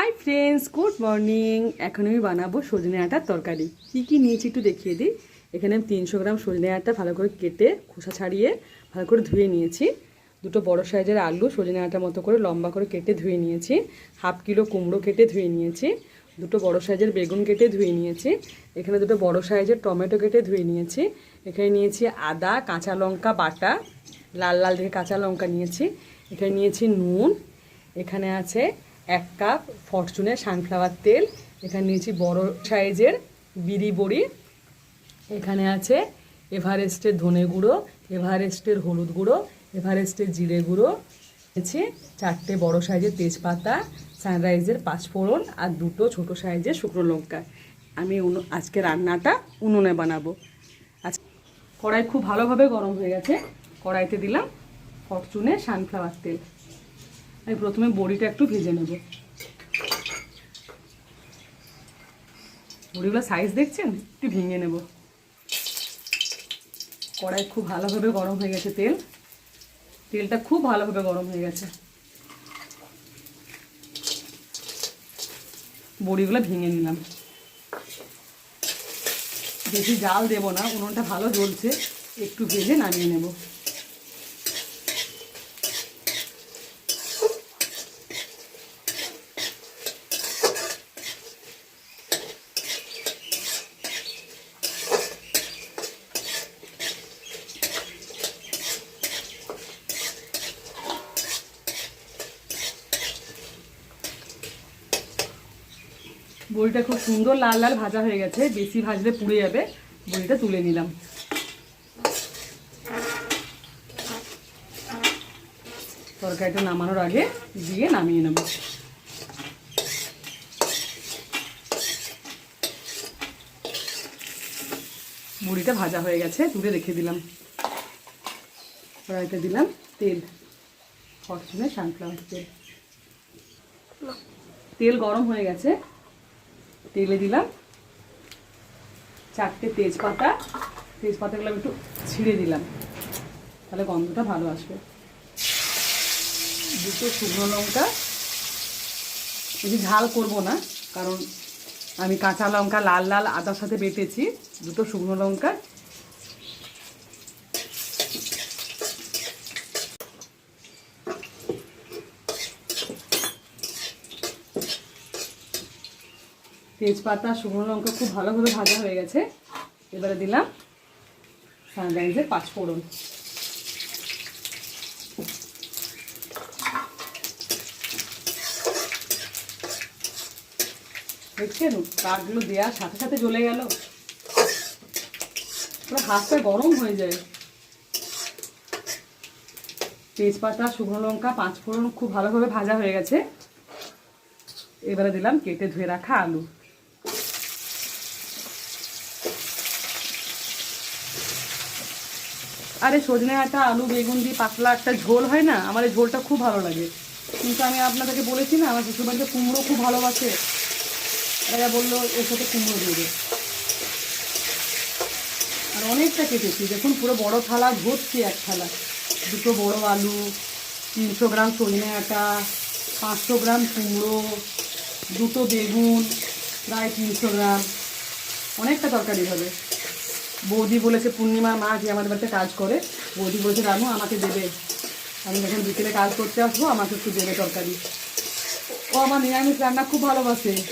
Hi friends good morning এখন আমি বানাবো সজনে আটার তরকারি। কী কী নিয়েছি একটু দেখিয়ে দিই। এখানে আমি তিনশো গ্রাম সজনে আটা ভালো করে কেটে, খোসা ছাড়িয়ে ভালো করে ধুয়ে নিয়েছি। দুটো বড় সাইজের আলু সজনে আটার মতো করে লম্বা করে কেটে ধুয়ে নিয়েছি। হাফ কিলো কুমড়ো কেটে ধুয়ে নিয়েছি। দুটো বড় সাইজের বেগুন কেটে ধুয়ে নিয়েছি। এখানে দুটো বড় সাইজের টমেটো কেটে ধুয়ে নিয়েছি। এখানে নিয়েছি আদা, কাঁচা লঙ্কা, বাটা, লাল লাল দেখে কাঁচা লঙ্কা নিয়েছি। এখানে নিয়েছি নুন। এখানে আছে এক কাপ ফরচুনের সানফ্লাওয়ার তেল, এখানে নিয়েছি বড় সাইজের বিড়ি বড়ি, এখানে আছে এভারেস্টের ধনে গুঁড়ো, এভারেস্টের হলুদ গুঁড়ো, এভারেস্টের জিরে গুঁড়ো, নিয়েছি চারটে বড় সাইজের তেজপাতা সানরাইজের পাঁচফোড়ন আর দুটো ছোট সাইজের শুকনো লঙ্কা। আমি আজকে রান্নাটা উনুনে বানাবো। আজ কড়াই খুব ভালোভাবে গরম হয়ে গেছে। কড়াইতে দিলাম ফরচুনের সানফ্লাওয়ার তেল। আমি প্রথমে বড়িটা একটু ভেজে নেব। বড়িগুলো সাইজ দেখছেন? একটু ভেঙে নেব। কড়াই খুব ভালোভাবে গরম হয়ে গেছে তেল। তেলটা খুব ভালোভাবে গরম হয়ে গেছে। বড়িগুলো ভেঙে নিলাম। বেশি জাল দেব না, উনুনটা ভালো জ্বলছে, একটু ভেজে নামিয়ে নেব। বড়িটা খুব সুন্দর লাল লাল ভাজা হয়ে গেছে, বেশি ভাজলে পুড়ে যাবে। বড়িটা তুলে নিলাম। তরকারিটা নামানোর আগে দিয়ে নামিয়ে নেব। বড়িটা ভাজা হয়ে গেছে, তুলে রেখে দিলাম। কড়াইতে দিলাম তেল। ফরচুনের সানফ্লাওয়ার তেল। তেল গরম হয়ে গেছে। তেলে দিলাম চারটে তেজপাতা। তেজপাতাগুলো একটু ছিঁড়ে দিলাম। তাহলে গন্ধটা ভালো আসবে। দুটো শুকনো লঙ্কা। বেশি ঝাল করব না, কারণ আমি কাঁচা লঙ্কা লাল লাল আদার সাথে বেটেছি। দুটো শুকনো লঙ্কা তেজপাতা, শুকনো লঙ্কা খুব ভালোভাবে ভাজা হয়ে গেছে। এবারে দিলাম সানরাইজের পাঁচফোড়ন। দেখছেন, কাঠগুলো দেওয়ার সাথে সাথে জ্বলে গেল। হাতটা গরম হয়ে যায়। তেজপাতা, শুকনো লঙ্কা, পাঁচফোড়ন খুব ভালোভাবে ভাজা হয়ে গেছে। এবারে দিলাম কেটে ধুয়ে রাখা আলু। আরে সজনে আটা, আলু, বেগুন দিয়ে পাতলা একটা ঝোল হয় না, আমার এই ঝোলটা খুব ভালো লাগে। কিন্তু আমি আপনাদেরকে বলেছি না, আমার শ্বশুরবাড়িতে কুমড়ো খুব ভালোবাসে। এরা বলল, এর সাথে কুমড়ো দিয়ে দে। আর অনেকটা কেটেছি, দেখুন পুরো বড় থালা ভর্তি এক থালা। দুটো বড় আলু, তিনশো গ্রাম সজনে আটা, পাঁচশো গ্রাম কুমড়ো, দুটো বেগুন, প্রায় তিনশো গ্রাম। অনেকটা তরকারি হবে। বৌদি বলেছে পূর্ণিমার মা যে আমাদের বাড়িতে কাজ করে, বৌদি বলেছে, রানু, আমাকে দেবে। আমি যখন বিকেলে কাজ করতে আসব, আমাকে একটু দেবে তরকারি। ও আমার নিরামিষ রান্না খুব ভালোবাসে।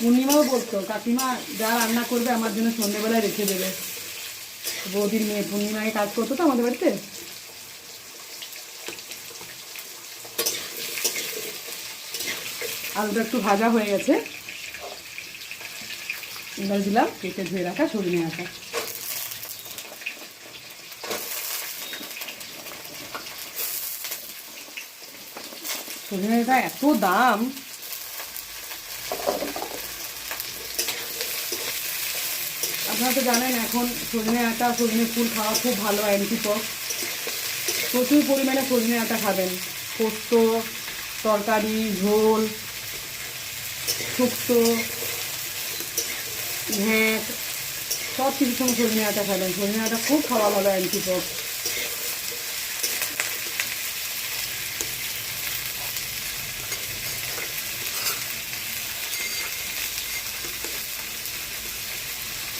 পূর্ণিমাও বলতো, কাকিমা যা রান্না করবে আমার জন্য সন্ধ্যেবেলায় রেখে দেবে। বৌদির মেয়ে পূর্ণিমায় কাজ করতো তো আমাদের বাড়িতে। আলুটা একটু ভাজা হয়ে গেছে। এবার দিলাম, কেটে ধুয়ে রাখা সজনে আটা সজনে আটা এত দাম। আপনারা তো জানেন এখন সজনে আটা সজনে ফুল খাওয়া খুব ভালো অ্যান্টিপক প্রচুর পরিমাণে সজনে আটা খাবেন। পোস্ত, তরকারি, ঝোল, শুক্তো। ঢেঁক সব কিছুর সঙ্গে সজনে আটা খাবেন সজনে আটা খুব খাওয়া ভালো অ্যান্টিপক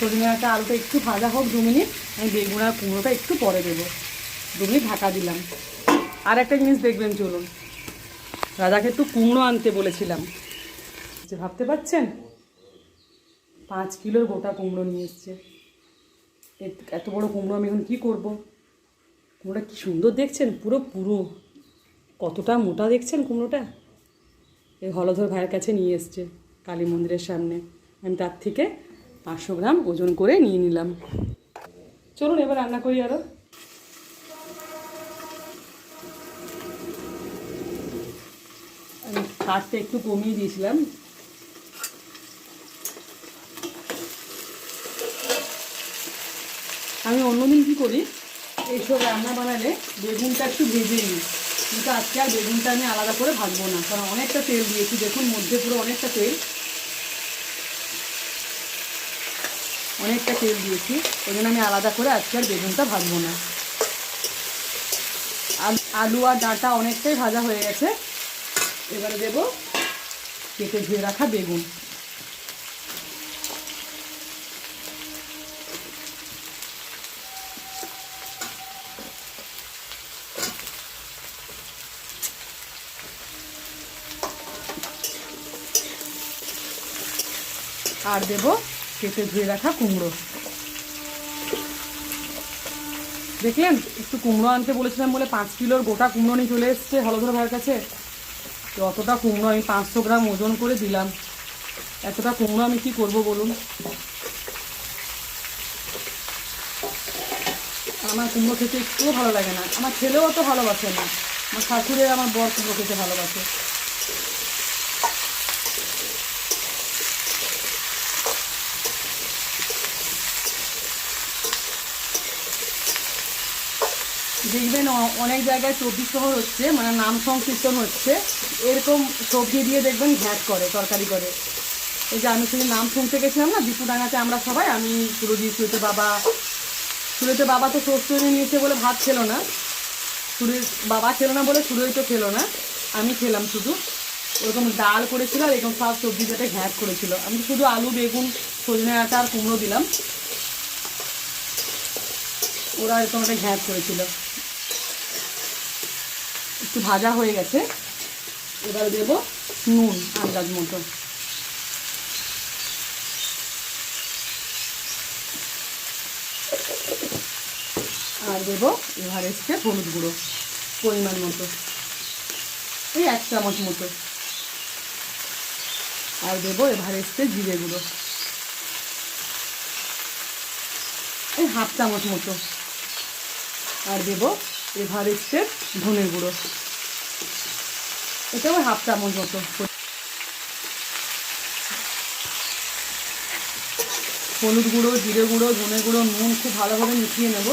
সজনে ডাঁটা আলুটা একটু ভাজা হোক দু মিনিট, আমি বেগুন আর কুমড়োটা একটু পরে দেবো। দু মিনিট ঢাকা দিলাম। আর একটা জিনিস দেখবেন, চলুন। রাজাকে একটু কুমড়ো আনতে বলেছিলাম। যে ভাবতে পারছেন? পাঁচ কিলোর গোটা কুমড়ো নিয়ে এসছে। এত- বড় কুমড়ো আমি এখন কী করব? কুমড়োটা কি সুন্দর দেখছেন? পুরো পুরো। কতটা মোটা দেখছেন কুমড়োটা? এই হলধর ভাইয়ের কাছে নিয়ে এসছে কালী মন্দিরের সামনে। আমি তার থেকে পাঁচশো গ্রাম ওজন করে নিয়ে নিলাম। চলুন, এবার রান্না করি আরও কাঠটা একটু কমিয়ে দিয়েছিলাম। আমি অন্যদিন কী করি? এইসব রান্না বানালে বেগুনটা একটু ভেজে নিই। কিন্তু আজকে আর বেগুনটা আমি আলাদা করে ভাজবো না, কারণ অনেকটা তেল দিয়েছি। দেখুন, মধ্যে পুরো অনেকটা তেল। অনেকটা তেল দিয়েছি। ওই জন্য আমি আলাদা করে আজকে আর বেগুনটা ভাজবো না। আল- আর ডাঁটা অনেকটাই ভাজা হয়ে গেছে। এবারে দেবো কেটে ধুয়ে রাখা বেগুন। আর দেব কেটে ধুয়ে রাখা কুমড়ো। দেখলেন? একটু কুমড়ো আনতে বলেছিলাম বলে পাঁচ কিলোর গোটা কুমড়ো নিয়ে চলে এসছে হলধর ভাইয়ের কাছে। তো অতটা কুমড়ো আমি পাঁচশো গ্রাম ওজন করে দিলাম। এতটা কুমড়ো আমি কি করব বলুন? আমার কুমড়ো খেতে একটুও ভালো লাগে না। আমার ছেলেও অত ভালোবাসে না। আমার শাশুড়ি আমার বর কুমড়ো খেতে ভালোবাসে। দেখবেন অনেক জায়গায় চব্বিশ শহর হচ্ছে মানে নাম সংকীর্তন হচ্ছে। এরকম সবজি দিয়ে দেখবেন ঘ্যাট করে, তরকারি করে। এই যে আমি শুধু নাম শুনতে গেছিলাম না দীপুডাঙ্গাতে আমরা সবাই, আমি সুরজি সুরেতে বাবা। সুরেতে বাবা তো ষষ্ঠ এনে নিয়েছে বলে ভাত খেলো না। সুরের বাবা খেলো না বলে সুরই তো খেলো না, আমি খেলাম শুধু। ওরকম ডাল করেছিল আর এরকম সব সবজি যাতে ঘ্যাট করেছিল। আমি শুধু আলু, বেগুন, সজনে আটা আর কুমড়ো দিলাম। ওরা এরকম একটা ঘ্যাট করেছিল। একটু ভাজা হয়ে গেছে। এবার দেব নুন আন্দাজ মতো। আর দেবো এভারেস্টে হলুদ গুঁড়ো, পরিমাণ মতো। এই এক চামচ মতো। আর দেবো এভারেস্টে জিরে গুঁড়ো। এই হাফ চামচ মতো। আর দেবো এভারেস্টের ধনে গুঁড়ো। এটাও হাফ চামচ মতো। হলুদ গুঁড়ো, জিরে গুঁড়ো, ধনে গুঁড়ো, নুন খুব ভালোভাবে মিশিয়ে নেব।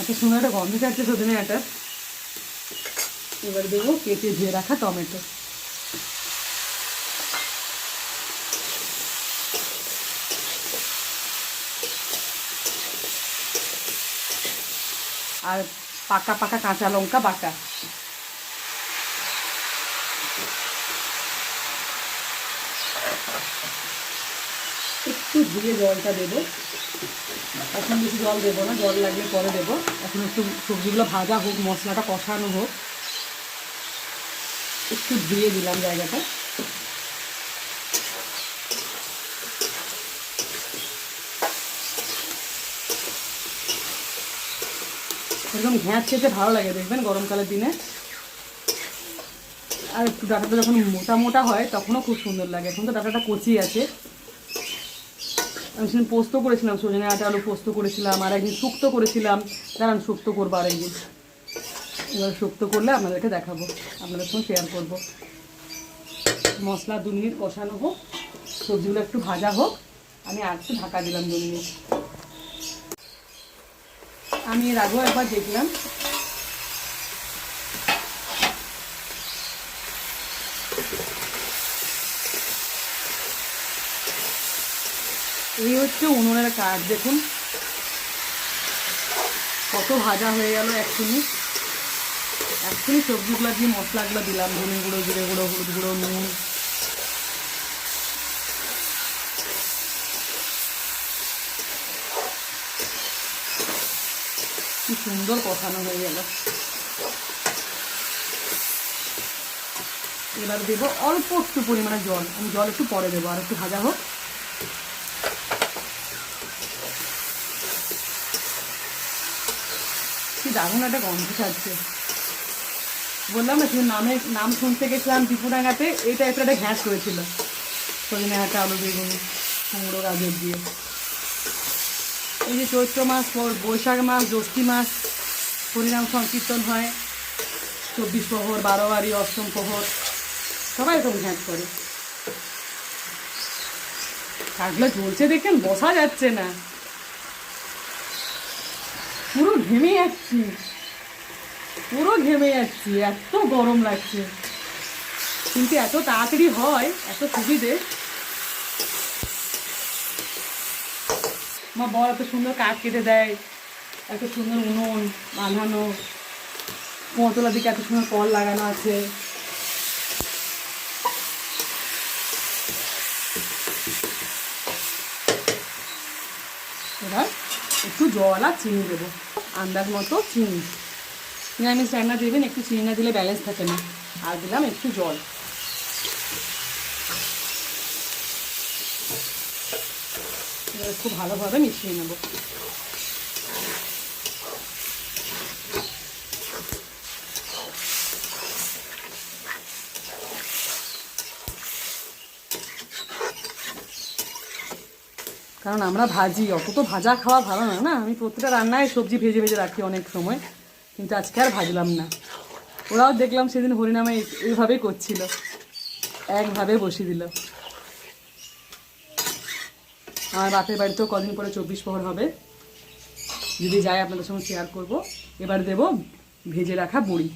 এত সুন্দর একটা গন্ধ চাচ্ছে সজনে আটার এবার দেবো কেটে ধুয়ে রাখা টমেটো। আর পাকা পাকা কাঁচা লঙ্কা বাটা। একটু ধুয়ে জলটা দেবো। এখন বেশি জল দেবো না, জল লাগলে পরে দেবো। এখন একটু সবজিগুলো ভাজা হোক, মশলাটা কষানো হোক। একটু ধুয়ে দিলাম জায়গাটা। এরকম ঘ্যাঁচ খেতে ভালো লাগে, দেখবেন গরমকালের দিনে। আর একটু ডাটাটা যখন মোটা মোটা হয়, তখনও খুব সুন্দর লাগে। এখন তো ডাটাটা কচি আছে। আমি সেদিন পোস্ত করেছিলাম, সজনে আটা, আলু পোস্ত করেছিলাম, আর একদিন শুক্তো করেছিলাম। দাঁড়ান, শুক্তো করব আর একদিন এবার শুক্তো করলে আপনাদেরকে দেখাবো। আপনাদের সঙ্গে শেয়ার করব। মশলা দু মিনিট কষানো হোক, সবজিগুলো একটু ভাজা হোক, আমি আর একটু ঢাকা দিলাম দু মিনিট। আমি এর আগেও একবার দেখলাম। এই হচ্ছে উনুনের কাঠ, দেখুন। কত ভাজা হয়ে গেল এক্ষুনি এক্ষুনি সবজিগুলো দিয়ে মশলাগুলো দিলাম, ধনে গুঁড়ো, জিরে গুঁড়ো, হলুদ গুঁড়ো, নুন। কি সুন্দর কষানো হয়ে গেল। এবার দেবো অল্প একটু পরিমাণে জল। আমি জল একটু পরে দেবো, আর একটু ভাজা হোক। কি দারুণ একটা গন্ধ ছাড়ছে। বললাম না নামে, নাম শুনতে গেছিলাম ত্রিপুরাঙ্গাতে এই টাইপের একটা ঘ্যাস করেছিল সজনে হাঁটা আলু বেগুন, কুমড়ো, গাজর দিয়ে। এই যে চৈত্র মাস পর বৈশাখ মাস, জ্যৈষ্ঠী মাস, হরিনাম সংকীর্তন হয়। চব্বিশ প্রহর, বারো বাড়ি, অষ্টম প্রহর, সবাই এরকম ঘ্যাঁট করে। শাকগুলো ঝলছে দেখেন বসা যাচ্ছে না। পুরো ঘেমে যাচ্ছি। পুরো ঘেমে যাচ্ছি, এত গরম লাগছে। কিন্তু এত তাড়াতাড়ি হয়, এত সুবিধে। আমার বর এত সুন্দর কাঠ কেটে দেয়, এত সুন্দর উনুন বাঁধানো মতলা দিকে এত সুন্দর কল লাগানো আছে। এবার একটু জল আর চিনি দেবো, আন্দাজ মতো চিনি। নিরামিষ রান্না দেবেন, একটু চিনি না দিলে ব্যালেন্স থাকে না। আর দিলাম একটু জল। খুব ভালোভাবে মিশিয়ে নেব। কারণ আমরা ভাজি, অত তো ভাজা খাওয়া ভালো না না? আমি প্রতিটা রান্নায় সবজি ভেজে ভেজে রাখি অনেক সময়। কিন্তু আজকে আর ভাজলাম না। ওরাও দেখলাম সেদিন হরিনামে এই- এইভাবেই করছিল। একভাবে বসিয়ে দিল। আমার বাপের বাড়িতেও কদিন পরে চব্বিশ পহর হবে। যদি যাই আপনাদের সঙ্গে শেয়ার করব। এবার দেব ভেজে রাখা বড়ি।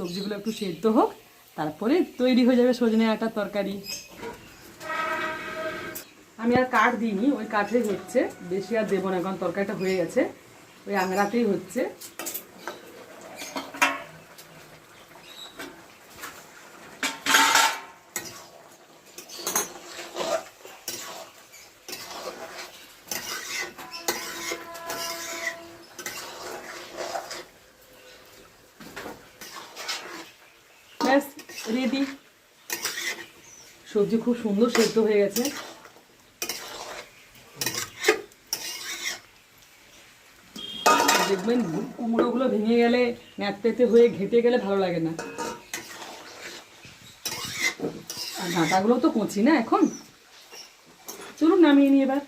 সবজিগুলো একটু সেদ্ধ হোক, তারপরে তৈরি হয়ে যাবে সজনে আটা তরকারি। আমি আর কাঠ দিইনি, ওই কাঠেই হচ্ছে, বেশি আর দেবো না, কারণ তরকারিটা হয়ে গেছে। ওই আংড়াতেই হচ্ছে। রেডি সবজি খুব সুন্দর সেদ্ধ হয়ে গেছে। দেখবেন কুমড়োগুলো ভেঙে গেলে ন্যাতপেতে হয়ে ঘেটে গেলে ভালো লাগে না। আর ডাঁটাগুলো তো কচি না এখন? চলুন নামিয়ে নিই এবার।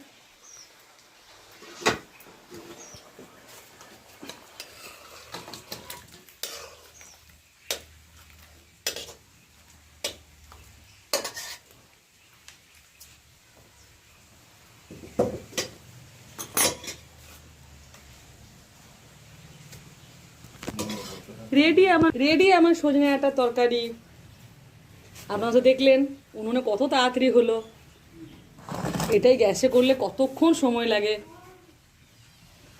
রেডি আমার রেডি আমার সজনে আটা তরকারি। আপনারা তো দেখলেন, উনুনে কত তাড়াতাড়ি হলো। এটাই গ্যাসে করলে কতক্ষণ সময় লাগে।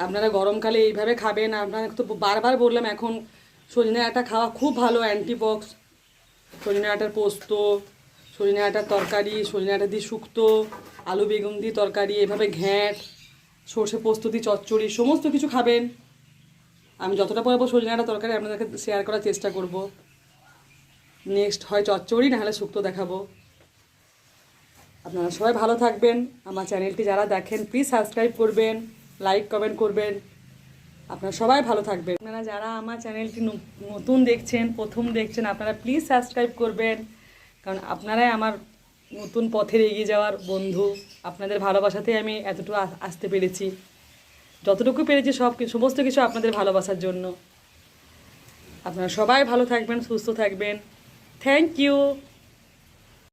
আপনারা গরমকালে এইভাবে খাবেন, আপনারা তো বারবার বললাম এখন সজনে আটা খাওয়া খুব ভালো অ্যান্টিবক্স সজনে আটার পোস্ত, সজনে আটার তরকারি, সজনে আটা দিয়ে শুক্তো, আলু বেগুন দিয়ে তরকারি, এভাবে ঘ্যাঁট, সর্ষে পোস্ত দিয়ে চচ্চড়ি, সমস্ত কিছু খাবেন। আমি যতটা পারব সজনে আটা তরকারি আপনাদেরকে শেয়ার করার চেষ্টা করব। নেক্সট হয় চচ্চড়ি, নাহলে শুক্তো দেখাবো। আপনারা সবাই ভালো থাকবেন। আমার চ্যানেলটি যারা দেখেন প্লিজ সাবস্ক্রাইব করবেন লাইক কমেন্ট করবেন। আপনারা সবাই ভালো থাকবেন। আপনারা যারা আমার চ্যানেলটি নতুন দেখছেন, প্রথম দেখছেন, আপনারা প্লিজ সাবস্ক্রাইব করবেন। কারণ আপনারাই আমার নতুন পথের এগিয়ে যাওয়ার বন্ধু। আপনাদের ভালোবাসাতেই আমি এতটুকু আসতে পেরেছি। যতটুকু পেরেছি সব সমস্ত কিছু আপনাদের ভালোবাসার জন্য। আপনারা সবাই ভালো থাকবেন, সুস্থ থাকবেন। Thank you